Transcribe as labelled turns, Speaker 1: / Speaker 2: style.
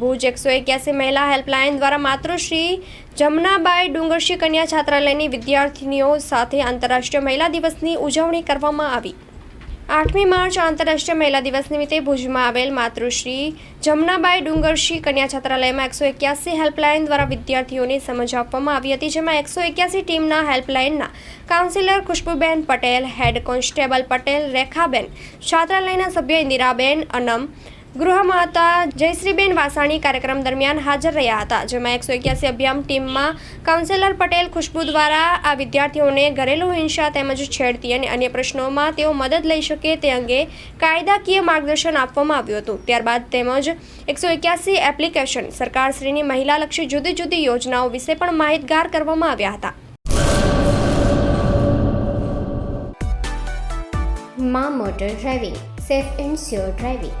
Speaker 1: ભુજ એકસો એક્યાસી મહિલા હેલ્પલાઇન દ્વારા માતૃશ્રી જમનાબાઈ ડુંગરશી કન્યા છાત્રાલયની વિદ્યાર્થીનીઓ સાથે આંતરરાષ્ટ્રીય મહિલા દિવસની ઉજવણી કરવામાં આવી. આઠમી માર્ચ આંતરરાષ્ટ્રીય મહિલા દિવસ નિમિત્તે ભુજમાં આવેલ માતૃશ્રી જમનાબાઈ ડુંગરશી કન્યા છાત્રાલયમાં એકસો એક્યાસી હેલ્પલાઇન દ્વારા વિદ્યાર્થીઓને સમજ આપવામાં આવી હતી, જેમાં એકસો એક્યાસી ટીમના હેલ્પલાઇનના counsellor ખુશ્બુબેન Patel, head constable Patel, Rekhaben, છાત્રાલયના સભ્ય ઇન્દિરાબેન, અનમ ગૃહમાતા જયશ્રીબેન વાસાણી કાર્યક્રમ દરમિયાન હાજર રહ્યા હતા, જેમાં એકસો એક્યાસી અભિયાન ટીમમાં કાઉન્સિલર પટેલ ખુશ્બુ દ્વારા આ વિદ્યાર્થીઓને ઘરેલું હિંસા તેમજ છેડતી અને અન્ય પ્રશ્નોમાં તેઓ મદદ લઈ શકે તે અંગે કાયદાકીય માર્ગદર્શન આપવામાં આવ્યું હતું. ત્યારબાદ તેમજ એકસો એક્યાસી એપ્લિકેશન સરકારશ્રીની મહિલાલક્ષી જુદી જુદી યોજનાઓ વિશે પણ માહિતગાર કરવામાં આવ્યા હતા.
Speaker 2: મા motor driving, safe and sure driving.